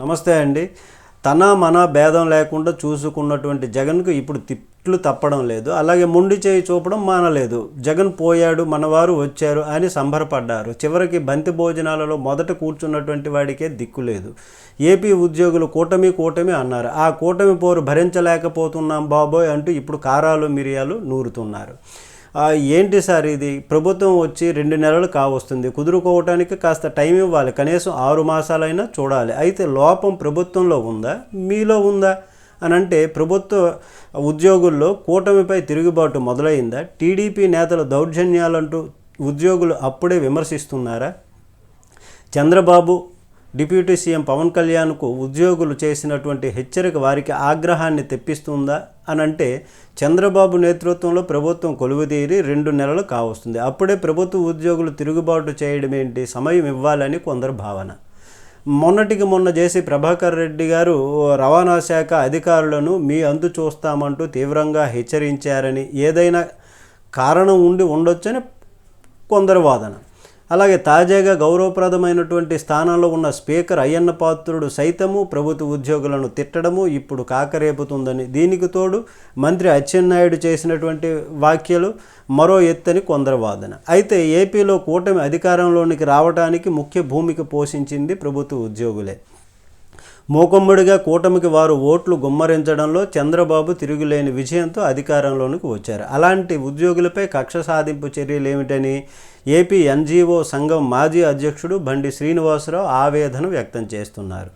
నమస్తే అండి. తన మన భేదం లేకుండా చూసుకున్నటువంటి జగన్కు ఇప్పుడు తిట్లు తప్పడం లేదు. అలాగే ముండి చేయి చూపడం మానలేదు. జగన్ పోయాడు మనవారు వచ్చారు అని సంబరపడ్డారు. చివరికి బంతి భోజనాలలో మొదట కూర్చున్నటువంటి వాడికే దిక్కు లేదు. ఏపీ ఉద్యోగులు కూటమి కూటమి అన్నారు. ఆ కూటమి పోరు భరించలేకపోతున్నాం బాబోయ్ అంటూ ఇప్పుడు కారాలు మిరియాలు నూరుతున్నారు. ఏంటి సార్ ఇది? ప్రభుత్వం వచ్చి రెండు నెలలు కావస్తుంది. కుదురుకోవటానికి కాస్త టైం ఇవ్వాలి. కనీసం ఆరు మాసాలైనా చూడాలి. అయితే లోపం ప్రభుత్వంలో ఉందా? మీలో ఉందా? అని అంటే ప్రభుత్వ ఉద్యోగుల్లో కూటమిపై తిరుగుబాటు మొదలైందా? టీడీపీ నేతల దౌర్జన్యాలంటూ ఉద్యోగులు అప్పుడే విమర్శిస్తున్నారా? చంద్రబాబు డిప్యూటీ సీఎం పవన్ కళ్యాణ్కు ఉద్యోగులు చేసినటువంటి హెచ్చరిక వారికి ఆగ్రహాన్ని తెప్పిస్తుందా అని అంటే చంద్రబాబు నేతృత్వంలో ప్రభుత్వం కొలువుదీరి రెండు నెలలు కావస్తుంది. అప్పుడే ప్రభుత్వ ఉద్యోగులు తిరుగుబాటు చేయడం ఏంటి? సమయం ఇవ్వాలని కొందరు భావన. మొన్నటికి మొన్న చేసి ప్రభాకర్ రెడ్డి గారు రవాణా శాఖ అధికారులను మీ అందు చూస్తామంటూ తీవ్రంగా హెచ్చరించారని ఏదైనా కారణం ఉండి ఉండొచ్చని కొందరు వాదన. అలాగే తాజాగా గౌరవప్రదమైనటువంటి స్థానంలో ఉన్న స్పీకర్ అయ్యన్న పాత్రుడు సైతము ప్రభుత్వ ఉద్యోగులను తిట్టడము ఇప్పుడు కాకరేపుతుందని దీనికి తోడు మంత్రి అచ్చెన్నాయుడు చేసినటువంటి వ్యాఖ్యలు మరో ఎత్తని కొందరు వాదన అయితే ఏపీలో కూటమి అధికారంలోనికి రావడానికి ముఖ్య భూమిక పోషించింది ప్రభుత్వ ఉద్యోగులే. మూకమ్ముడిగా కూటమికి వారు ఓట్లు గుమ్మరించడంలో చంద్రబాబు తిరుగులేని విజయంతో అధికారంలోనికి వచ్చారు. అలాంటి ఉద్యోగులపై కక్ష సాధింపు చర్యలు ఏమిటని ఏపీ ఎన్జీఓ సంఘం మాజీ అధ్యక్షుడు బండి శ్రీనివాసరావు ఆవేదన వ్యక్తం చేస్తున్నారు.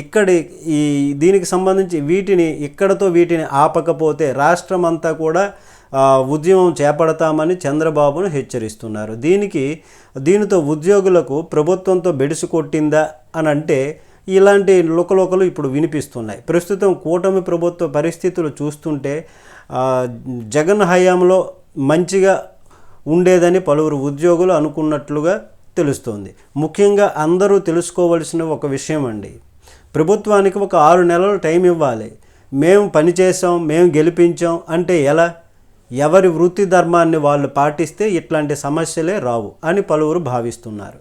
ఇక్కడి ఈ దీనికి సంబంధించి వీటిని ఇక్కడతో వీటిని ఆపకపోతే రాష్ట్రమంతా కూడా ఉద్యమం చేపడతామని చంద్రబాబును హెచ్చరిస్తున్నారు. దీనికి దీనితో ఉద్యోగులకు ప్రభుత్వంతో బెడిసి కొట్టిందా అని అంటే ఇలాంటి లుకలుకలు ఇప్పుడు వినిపిస్తున్నాయి. ప్రస్తుతం కూటమి ప్రభుత్వ పరిస్థితులు చూస్తుంటే జగన్ హయాంలో మంచిగా ఉండేదని పలువురు ఉద్యోగులు అనుకున్నట్లుగా తెలుస్తోంది. ముఖ్యంగా అందరూ తెలుసుకోవలసిన ఒక విషయం అండి. ప్రభుత్వానికి ఒక ఆరు నెలలు టైం ఇవ్వాలి. మేము పని చేసాం మేము గెలిపించాం అంటే ఎలా? ఎవరి వృత్తి ధర్మాన్ని వాళ్ళు పాటిస్తే ఇట్లాంటి సమస్యలే రావు అని పలువురు భావిస్తున్నారు.